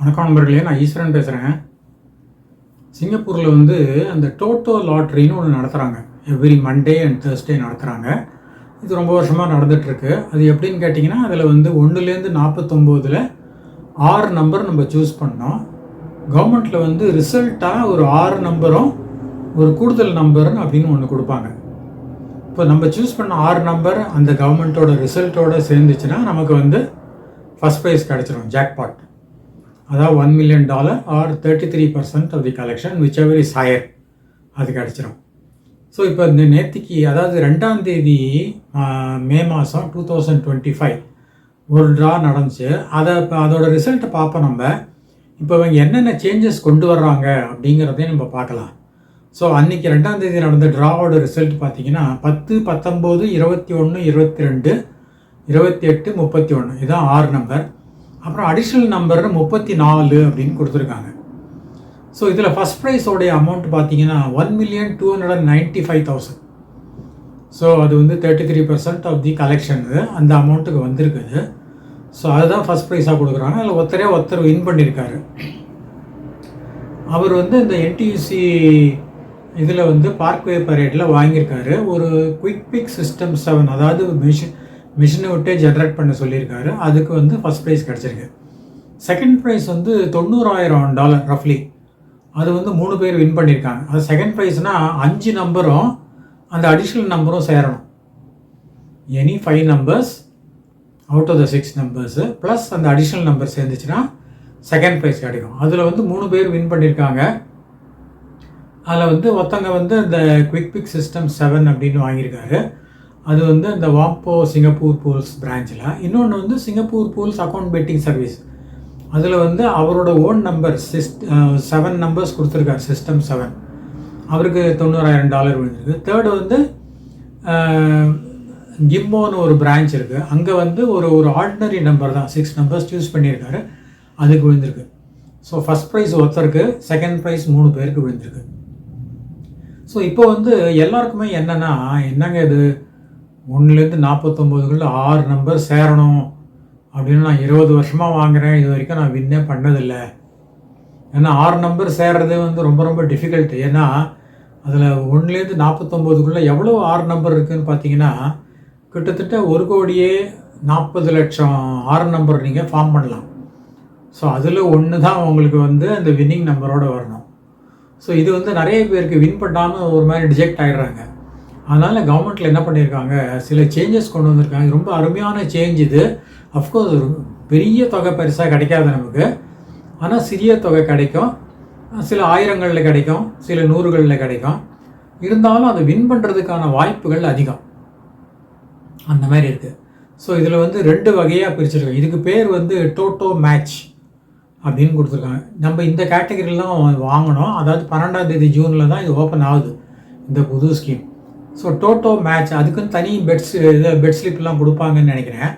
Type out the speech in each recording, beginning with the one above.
வணக்கம் நண்பர்களே நான் ஈஸ்வரன் பேசுகிறேன் சிங்கப்பூரில் வந்து அந்த டோட்டோ லாட்ரின்னு ஒன்று நடத்துகிறாங்க எவ்ரி மண்டே அண்ட் தேர்ஸ்டே நடத்துகிறாங்க இது ரொம்ப வருஷமாக நடந்துகிட்ருக்கு அது எப்படின்னு கேட்டிங்கன்னா அதில் வந்து ஒன்றுலேருந்து நாற்பத்தொம்போதில் ஆறு நம்பர் நம்ம சூஸ் பண்ணோம். கவர்மெண்ட்டில் வந்து ரிசல்ட்டாக ஒரு ஆறு நம்பரும் ஒரு கூடுதல் நம்பர்னு அப்படின்னு ஒன்று கொடுப்பாங்க. இப்போ நம்ம சூஸ் பண்ண ஆறு நம்பர் அந்த கவர்மெண்ட்டோட ரிசல்ட்டோடு சேர்ந்துச்சுன்னா நமக்கு வந்து ஃபஸ்ட் ப்ரைஸ் கிடச்சிரும் ஜாக்பாட் அதாவது one million dollar or thirty three percent of the collection whichever is higher அது கிடச்சிரும். ஸோ இப்போ இந்த நேத்திக்கு அதாவது ரெண்டாம் தேதி மே மாதம் டூ தௌசண்ட் டுவெண்ட்டி ஃபைவ் ஒரு ட்ரா நடந்துச்சு. அதை இப்போ அதோட ரிசல்ட்டை பார்ப்போம் நம்ம. இப்போ இவங்க என்னென்ன சேஞ்சஸ் கொண்டு வர்றாங்க அப்படிங்கிறதையும் நம்ம பார்க்கலாம். ஸோ அன்றைக்கி ரெண்டாம் தேதி நடந்த ட்ராவோட ரிசல்ட் பார்த்தீங்கன்னா பத்து பத்தொம்போது இருபத்தி ஒன்று இருபத்தி ரெண்டு இருபத்தி எட்டு முப்பத்தி ஒன்று இதுதான் ஆறு நம்பர் அப்புறம் அடிஷ்னல் நம்பர் முப்பத்தி நாலு அப்படின்னு கொடுத்துருக்காங்க. ஸோ இதில் ஃபஸ்ட் ப்ரைஸோடைய அமௌண்ட் பார்த்தீங்கன்னா one million two hundred and ninety five thousand so அது வந்து thirty three percent of the collection அந்த அமௌண்ட்டுக்கு வந்திருக்குது. ஸோ அதுதான் ஃபஸ்ட் ப்ரைஸாக கொடுக்குறாங்க. அதில் ஒருத்தரே ஒருத்தர் வின் பண்ணியிருக்காரு அவர் வந்து இந்த என்டியூசி இதில் வந்து பார்க்வே பரேட்டில் வாங்கியிருக்காரு. ஒரு குயிக் பிக் சிஸ்டம் செவன் அதாவது மிஷின் மிஷினை விட்டே ஜென்ரேட் பண்ண சொல்லியிருக்காரு. அதுக்கு வந்து ஃபஸ்ட் ப்ரைஸ் கிடச்சிருக்கு. செகண்ட் ப்ரைஸ் வந்து தொண்ணூறாயிரம் டாலர் ரஃப்லி அது வந்து மூணு பேர் வின் பண்ணியிருக்காங்க. அது செகண்ட் ப்ரைஸ்னால் அஞ்சு நம்பரும் அந்த அடிஷ்னல் நம்பரும் சேரணும். Any five numbers out of the six numbers plus அந்த அடிஷ்னல் நம்பர் சேர்ந்துச்சுன்னா செகண்ட் ப்ரைஸ் கிடைக்கும். அதில் வந்து மூணு பேர் வின் பண்ணியிருக்காங்க. அதில் வந்து ஒருத்தங்க வந்து இந்த குவிக் பிக் சிஸ்டம் செவன் அப்படின்னு வாங்கியிருக்காரு. அது வந்து அந்த வாப்போ சிங்கப்பூர் பூல்ஸ் பிரான்ச்சில். இன்னொன்று வந்து Singapore pools account betting service. அதில் வந்து அவரோட own number system seven numbers கொடுத்துருக்காரு சிஸ்டம் செவன். அவருக்கு தொண்ணூறாயிரம் டாலர் விழுந்திருக்கு. தேர்டு வந்து கிம்போன்னு ஒரு பிரான்ச் இருக்குது அங்கே வந்து ஒரு ஒரு ஆர்டினரி நம்பர் தான். சிக்ஸ் நம்பர்ஸ் சூஸ் பண்ணியிருக்காரு. அதுக்கு விழுந்திருக்கு. ஸோ ஃபஸ்ட் ப்ரைஸ் ஒருத்தருக்கு செகண்ட் ப்ரைஸ் மூணு பேருக்கு விழுந்திருக்கு. ஸோ இப்போ வந்து எல்லாருக்குமே என்னென்னா என்னங்க இது? ஒன்றுலேருந்து நாற்பத்தொம்போதுக்குள்ளே ஆறு நம்பர் சேரணும். அப்படின்னு நான் இருபது வருஷமாக வாங்குறேன். இது வரைக்கும் நான் வின்னே பண்ணதில்லை. ஏன்னா ஆறு நம்பர் சேர்றது வந்து ரொம்ப ரொம்ப டிஃபிகல்ட் ஏன்னா அதில் ஒன்றுலேருந்து நாற்பத்தொம்போதுக்குள்ளே எவ்வளோ ஆறு நம்பர் இருக்குதுன்னு பார்த்தீங்கன்னா கிட்டத்தட்ட ஒரு கோடியே நாற்பது லட்சம் ஆறு நம்பர் நீங்கள் ஃபார்ம் பண்ணலாம். ஸோ அதில் ஒன்று தான் உங்களுக்கு வந்து அந்த வின்னிங் நம்பரோடு வரணும். ஸோ இது வந்து நிறைய பேருக்கு வின் பண்ணாமல் ஒரு மாதிரி டிஜெக்ட் ஆகிடுறாங்க அதனால் கவர்மெண்ட்டில் என்ன பண்ணியிருக்காங்க சில சேஞ்சஸ் கொண்டு வந்திருக்காங்க. ரொம்ப அருமையான சேஞ்ச் இது. அஃப்கோர்ஸ் பெரிய தொகை பெருசாக கிடைக்காது நமக்கு. ஆனால் சிறிய தொகை கிடைக்கும். சில ஆயிரங்களில் கிடைக்கும். சில நூறுகளில் கிடைக்கும். இருந்தாலும் அதை வின் பண்ணுறதுக்கான வாய்ப்புகள் அதிகம். அந்த மாதிரி இருக்குது ஸோ இதில் வந்து ரெண்டு வகையாக பிரிச்சிருக்காங்க. இதுக்கு பேர் வந்து டோட்டோ மேட்ச் அப்படின்னு கொடுத்துருக்காங்க. நம்ம இந்த கேட்டகரிலாம் வாங்கினோம் அதாவது பன்னெண்டாம் தேதி ஜூனில் தான் இது ஓப்பன் ஆகுது. இந்த புது ஸ்கீம் ஸோ டோட்டோ மேட்ச் அதுக்குன்னு தனி பெட்ஸ் இது பெட் ஸ்லிப்லாம் கொடுப்பாங்கன்னு நினைக்கிறேன்.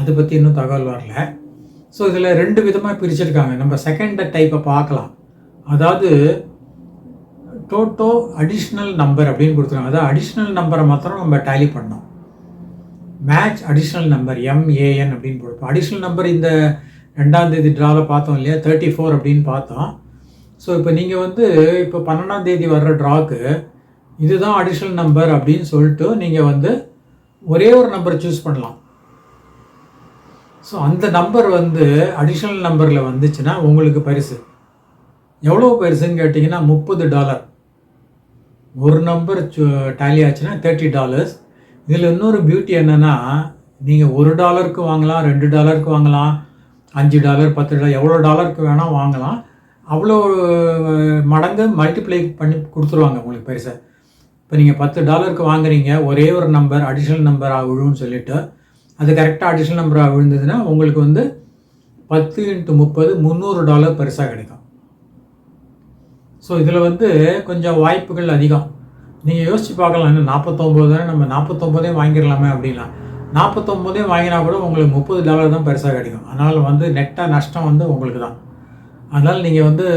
அதை பற்றி இன்னும் தகவல் வரல. ஸோ இதில் ரெண்டு விதமாக பிரிச்சிருக்காங்க. நம்ம செகண்ட் டைப்பை பார்க்கலாம். அதாவது டோட்டோ அடிஷ்னல் நம்பர் அப்படின்னு கொடுத்துருக்காங்க. அதாவது அடிஷ்னல் நம்பரை மாத்திரம் நம்ம டேலி பண்ணோம். மேட்ச் அடிஷ்னல் நம்பர் எம்ஏஎன் அப்படின்னு கொடுப்போம் அடிஷ்னல் நம்பர் இந்த ரெண்டாம் தேதி ட்ராவில் பார்த்தோம் இல்லையா? தேர்ட்டி ஃபோர் அப்படின்னு பார்த்தோம். ஸோ இப்போ நீங்கள் வந்து இப்போ பன்னெண்டாம் தேதி வர்ற ட்ராக்கு இதுதான் அடிஷ்னல் நம்பர் அப்படின்னு சொல்லிட்டு நீங்கள் வந்து ஒரே ஒரு நம்பர் சூஸ் பண்ணலாம். ஸோ அந்த நம்பர் வந்து அடிஷ்னல் நம்பரில் வந்துச்சுன்னா உங்களுக்கு பரிசு. எவ்வளோ பரிசுன்னு கேட்டிங்கன்னா முப்பது டாலர் ஒரு நம்பர் டேலி ஆச்சுன்னா தேர்ட்டி டாலர்ஸ் இதில் இன்னொரு பியூட்டி என்னென்னா நீங்கள் ஒரு டாலருக்கு வாங்கலாம் ரெண்டு டாலருக்கு வாங்கலாம் அஞ்சு டாலர் பத்து டாலர் எவ்வளோ டாலருக்கு வேணால் வாங்கலாம். அவ்வளோ மடங்கு மல்டிப்ளை பண்ணி கொடுத்துருவாங்க உங்களுக்கு பரிசை. இப்போ நீங்கள் பத்து டாலருக்கு வாங்குறீங்க ஒரே ஒரு நம்பர் அடிஷ்னல் நம்பராக விழுன்னு சொல்லிட்டு அது கரெக்டாக அடிஷ்னல் நம்பராக விழுந்ததுன்னா உங்களுக்கு வந்து பத்து இன்ட்டு முப்பது முந்நூறு டாலர் பெருசாக கிடைக்கும். ஸோ இதில் வந்து கொஞ்சம் வாய்ப்புகள் அதிகம். நீங்கள் யோசிச்சு பார்க்கலாம் என்ன நாற்பத்தொம்போது தானே நம்ம நாற்பத்தொம்போதே வாங்கிடலாமே அப்படின்லாம் நாற்பத்தொம்போதே வாங்கினா கூட உங்களுக்கு முப்பது டாலர் தான் பெருசாக கிடைக்கும். அதனால் வந்து நெட்டாக நஷ்டம் வந்து உங்களுக்கு தான் அதனால் நீங்கள் வந்து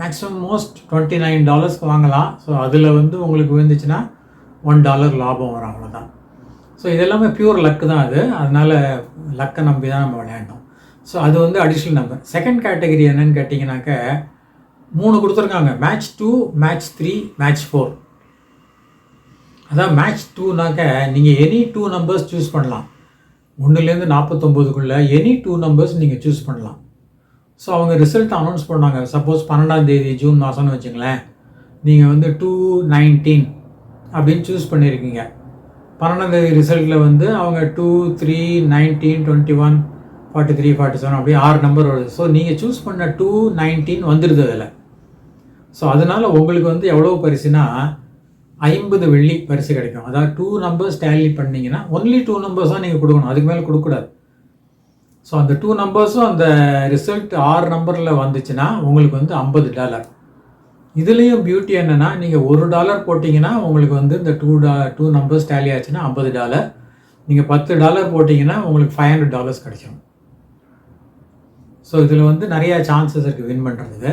மேக்ஸிமம் மோஸ்ட் டுவெண்ட்டி நைன் டாலர்ஸ்க்கு வாங்கலாம். ஸோ அதில் வந்து உங்களுக்கு விழுந்துச்சுன்னா ஒன் டாலர் லாபம் வரும் அவ்வளோதான் ஸோ இது எல்லாமே பியூர் லக்கு தான் அது. அதனால் லக்கை நம்பி தான் நம்ம விளையாண்டோம். ஸோ அது வந்து அடிஷ்னல் நம்பர் செகண்ட் கேட்டகரி என்னன்னு கேட்டிங்கனாக்க மூணு கொடுத்துருக்காங்க. Match two match three match four அதான் மேட்ச் டூனாக்க நீங்கள் எனி டூ நம்பர்ஸ் சூஸ் பண்ணலாம். ஒன்றுலேருந்து நாற்பத்தொம்போதுக்குள்ளே எனி டூ நம்பர்ஸ் நீங்கள் சூஸ் பண்ணலாம். ஸோ அவங்க ரிசல்ட் அனௌன்ஸ் பண்ணாங்க. சப்போஸ் பன்னெண்டாம் தேதி ஜூன் மாதம்னு வச்சுங்களேன். நீங்கள் வந்து டூ நைன்டீன் அப்படின்னு சூஸ் பண்ணியிருக்கீங்க பன்னெண்டாம் தேதி ரிசல்ட்டில் வந்து அவங்க two three nineteen twenty one forty three forty seven அப்படியே ஆறு நம்பர் வருது. ஸோ நீங்கள் சூஸ் பண்ண டூ நைன்டீன் வந்துடுது அதில். ஸோ அதனால் உங்களுக்கு வந்து எவ்வளோ பரிசுனா ஐம்பது வெள்ளி பரிசு கிடைக்கும். அதாவது டூ நம்பர்ஸ் டேலி பண்ணிங்கன்னா ஒன்லி டூ நம்பர்ஸ் தான் நீங்கள் கொடுக்கணும். அதுக்கு மேலே கொடுக்கக்கூடாது. ஸோ அந்த டூ நம்பர்ஸும் அந்த ரிசல்ட் ஆறு நம்பரில் வந்துச்சுன்னா உங்களுக்கு வந்து ஐம்பது டாலர் இதுலேயும் பியூட்டி என்னென்னா நீங்கள் ஒரு டாலர் போட்டிங்கன்னா உங்களுக்கு வந்து இந்த டூ டா டூ நம்பர்ஸ் டேலி ஆச்சுன்னா ஐம்பது டாலர் நீங்கள் பத்து டாலர் போட்டிங்கன்னா உங்களுக்கு ஃபைவ் ஹண்ட்ரட் டாலர்ஸ் கிடைக்கும் ஸோ இதில் வந்து நிறையா சான்சஸ் இருக்குது வின் பண்ணுறதுக்கு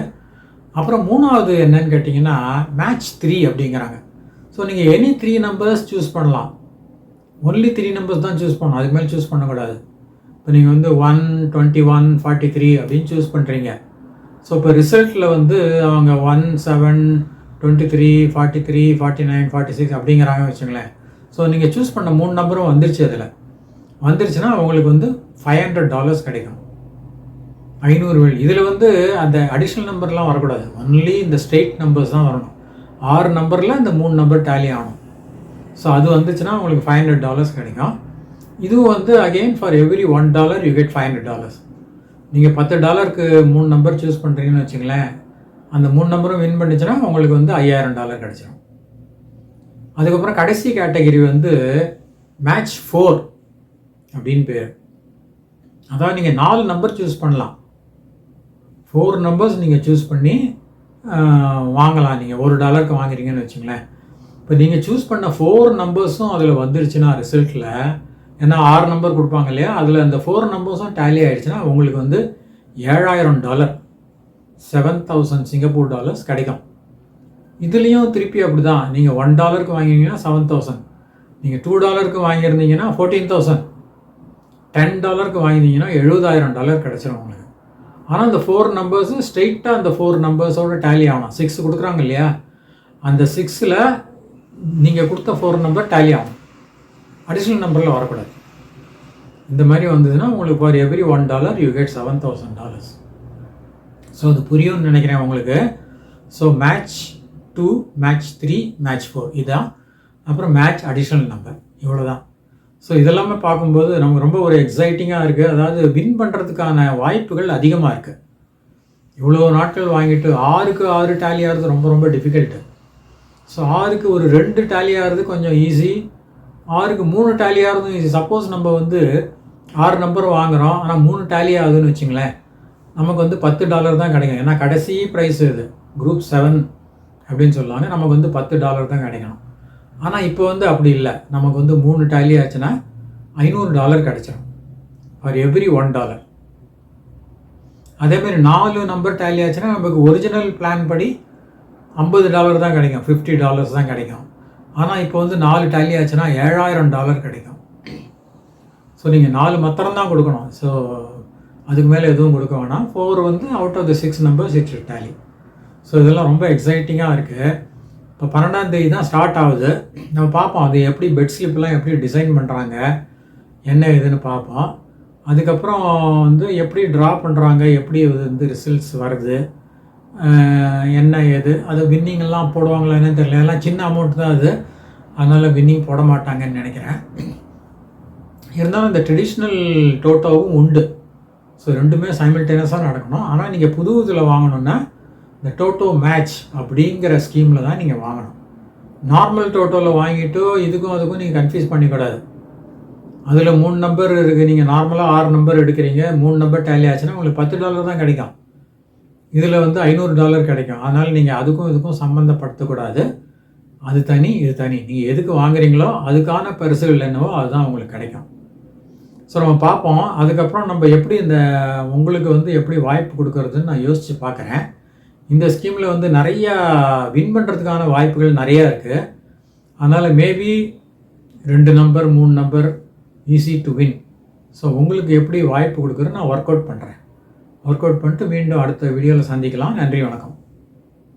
அப்புறம் மூணாவது என்னன்னு கேட்டிங்கன்னா மேட்ச் த்ரீ அப்படிங்கிறாங்க. ஸோ நீங்கள் எனி த்ரீ நம்பர்ஸ் சூஸ் பண்ணலாம். ஒன்லி த்ரீ நம்பர்ஸ் தான் சூஸ் பண்ணணும். அதுக்கு மேலே சூஸ் பண்ணக்கூடாது. இப்போ நீங்கள் வந்து one twenty one forty three அப்படின்னு சூஸ் பண்ணுறீங்க ஸோ இப்போ ரிசல்ட்டில் வந்து அவங்க one seven twenty three forty three forty nine forty six அப்படிங்கிறாங்க வச்சுங்களேன் ஸோ நீங்கள் சூஸ் பண்ண மூணு நம்பரும் வந்துருச்சு அதில். வந்துருச்சுன்னா உங்களுக்கு வந்து ஃபைவ் ஹண்ட்ரட் டாலர்ஸ் கிடைக்கும். ஐநூறு வெள்ளி. இதில் வந்து அந்த அடிஷ்னல் நம்பர்லாம் வரக்கூடாது. ஒன்லி இந்த ஸ்ட்ரெயிட் நம்பர்ஸ் தான் வரணும். ஆறு நம்பரில் இந்த மூணு நம்பர் டேலி ஆகணும். ஸோ அது வந்துச்சுன்னா உங்களுக்கு ஃபைவ் ஹண்ட்ரட் டாலர்ஸ் கிடைக்கும். இதுவும் வந்து again for every one dollar you get five hundred dollars நீங்கள் பத்து டாலருக்கு மூணு நம்பர் சூஸ் பண்ணுறீங்கன்னு வச்சுங்களேன் அந்த மூணு நம்பரும் வின் பண்ணிச்சுன்னா உங்களுக்கு வந்து ஐயாயிரம் டாலர் கிடச்சிடும் அதுக்கப்புறம் கடைசி கேட்டகரி வந்து மேட்ச் ஃபோர் அப்படின்னு பேர். அதாவது நீங்கள் நாலு நம்பர் சூஸ் பண்ணலாம். ஃபோர் நம்பர்ஸ் நீங்கள் சூஸ் பண்ணி வாங்கலாம். நீங்கள் ஒரு டாலருக்கு வாங்குறீங்கன்னு வச்சுங்களேன் இப்போ நீங்கள் சூஸ் பண்ண ஃபோர் நம்பர்ஸும் அதில் வந்துருச்சுன்னா ரிசல்ட்டில் ஏன்னா ஆறு நம்பர் கொடுப்பாங்க இல்லையா? அதில் அந்த ஃபோர் நம்பர்ஸும் டேலி ஆகிடுச்சுன்னா உங்களுக்கு வந்து ஏழாயிரம் dollar seven thousand Singapore dollars கிடைக்கும். இதுலேயும் திருப்பி அப்படி தான் நீங்கள் ஒன் டாலருக்கு வாங்கினீங்கன்னா செவன் தௌசண்ட் நீங்கள் டூ டாலருக்கு வாங்கியிருந்தீங்கன்னா ஃபோர்டீன் தௌசண்ட் டென் டாலருக்கு வாங்கினீங்கன்னா எழுபதாயிரம் டாலர் கிடச்சிரும் உங்களுக்கு. ஆனால் அந்த ஃபோர் நம்பர்ஸு ஸ்ட்ரெயிட்டாக அந்த ஃபோர் நம்பர்ஸோட டேலி ஆகணும். சிக்ஸ் கொடுக்குறாங்க இல்லையா? அந்த சிக்ஸில் நீங்கள் கொடுத்த ஃபோர் நம்பர் டேலி ஆகணும். அடிஷ்னல் நம்பரில் வரக்கூடாது. இந்த மாதிரி வந்ததுன்னா உங்களுக்கு for every one dollar you get seven thousand dollars so அது புரியும்னு நினைக்கிறேன் உங்களுக்கு. So match two match three match four இதான். அப்புறம் மேட்ச் அடிஷ்னல் நம்பர் இவ்வளோ தான் ஸோ இதெல்லாமே பார்க்கும்போது நமக்கு ரொம்ப ஒரு எக்ஸைட்டிங்காக இருக்குது அதாவது வின் பண்ணுறதுக்கான வாய்ப்புகள் அதிகமாக இருக்குது இவ்வளோ நாட்கள் வாங்கிட்டு ஆறுக்கு ஆறு டேலி ஆகிறது ரொம்ப ரொம்ப டிஃபிகல்ட்டு ஸோ ஆறுக்கு ஒரு ரெண்டு டேலி ஆகிறது கொஞ்சம் ஈஸி ஆறுக்கு மூணு டேலியாக இருந்தும் சப்போஸ் நம்ம வந்து ஆறு நம்பர் வாங்குகிறோம் ஆனால் மூணு டேலி ஆகுதுன்னு வச்சுங்களேன் நமக்கு வந்து பத்து டாலர் தான் கிடைக்கும். ஏன்னா கடைசி ப்ரைஸ் இது குரூப் செவன் அப்படின்னு சொல்லுவாங்க நமக்கு வந்து பத்து டாலர் தான் கிடைக்கணும். ஆனால் இப்போ வந்து அப்படி இல்லை. நமக்கு வந்து மூணு டேலி ஆச்சுன்னா ஐநூறு டாலர் கிடைச்சிடும் ஃபார் எவ்ரி ஒன் டாலர் அதேமாதிரி நாலு நம்பர் டேலி ஆச்சுன்னா நமக்கு ஒரிஜினல் பிளான் படி ஐம்பது டாலர் தான் கிடைக்கும். ஃபிஃப்டி டாலர்ஸ் தான் கிடைக்கும். ஆனால் இப்போ வந்து நாலு டேலி ஆச்சுன்னா ஏழாயிரம் டாலர் கிடைக்கும். ஸோ நீங்கள் நாலு மாத்திரம் தான் கொடுக்கணும். ஸோ அதுக்கு மேலே எதுவும் கொடுக்க வேணாம். ஃபோர் வந்து out of the six number six tally so இதெல்லாம் ரொம்ப எக்ஸைட்டிங்காக இருக்குது இப்போ பன்னெண்டாம் தேதி தான் ஸ்டார்ட் ஆகுது. நம்ம பார்ப்போம். அது எப்படி பெட் ஸ்லிப்லாம் எப்படி டிசைன் பண்ணுறாங்க என்ன ஏதுன்னு பார்ப்போம். அதுக்கப்புறம் வந்து எப்படி ட்ரா பண்ணுறாங்க எப்படி இது வந்து ரிசல்ட்ஸ் வருது. என்ன ஏது? அது வின்னிங்லாம் போடுவாங்களா என்னன்னு தெரியல. எல்லாம் சின்ன அமௌண்ட் தான் அது. அதனால் வின்னிங் போட மாட்டாங்கன்னு நினைக்கிறேன். இருந்தாலும் இந்த ட்ரெடிஷ்னல் டோட்டோவும் உண்டு. ஸோ ரெண்டுமே சைமில்டேனியஸாக நடக்கணும். ஆனால் நீங்கள் புது இதில் வாங்கணுன்னா இந்த டோட்டோ மேட்ச் அப்படிங்கிற ஸ்கீமில் தான் நீங்கள் வாங்கணும். நார்மல் டோட்டோவில் வாங்கிட்டு இதுக்கும் அதுக்கும் நீங்கள் கன்ஃபியூஸ் பண்ணிக்கூடாது. அதில் மூணு நம்பர் இருக்குது நீங்கள் நார்மலாக ஆறு நம்பர் எடுக்கிறீங்க. மூணு நம்பர் டேலி ஆச்சுன்னா உங்களுக்கு பத்து டாலர் தான் கிடைக்கும். இதில் வந்து ஐநூறு டாலர் கிடைக்கும். அதனால் நீங்கள் அதுக்கும் இதுக்கும் சம்மந்தப்படுத்தக்கூடாது அது தனி இது தனி. நீங்கள் எதுக்கு வாங்குறீங்களோ அதுக்கான பரிசுகள் என்னவோ அதுதான் உங்களுக்கு கிடைக்கும். ஸோ நம்ம பார்ப்போம். அதுக்கப்புறம் நம்ம எப்படி இந்த உங்களுக்கு வந்து எப்படி வாய்ப்பு கொடுக்கறதுன்னு நான் யோசித்து பார்க்குறேன். இந்த ஸ்கீமில் வந்து நிறையா வின் பண்ணுறதுக்கான வாய்ப்புகள் நிறையா இருக்குது அதனால் மேபி ரெண்டு நம்பர் மூணு number easy to win so உங்களுக்கு எப்படி வாய்ப்பு கொடுக்குறேன்னு நான் ஒர்க் அவுட் பண்ணுறேன் ஒர்க் அவுட் பண்ணிட்டு மீண்டும் அடுத்த வீடியோவில் சந்திக்கலாம். நன்றி வணக்கம்.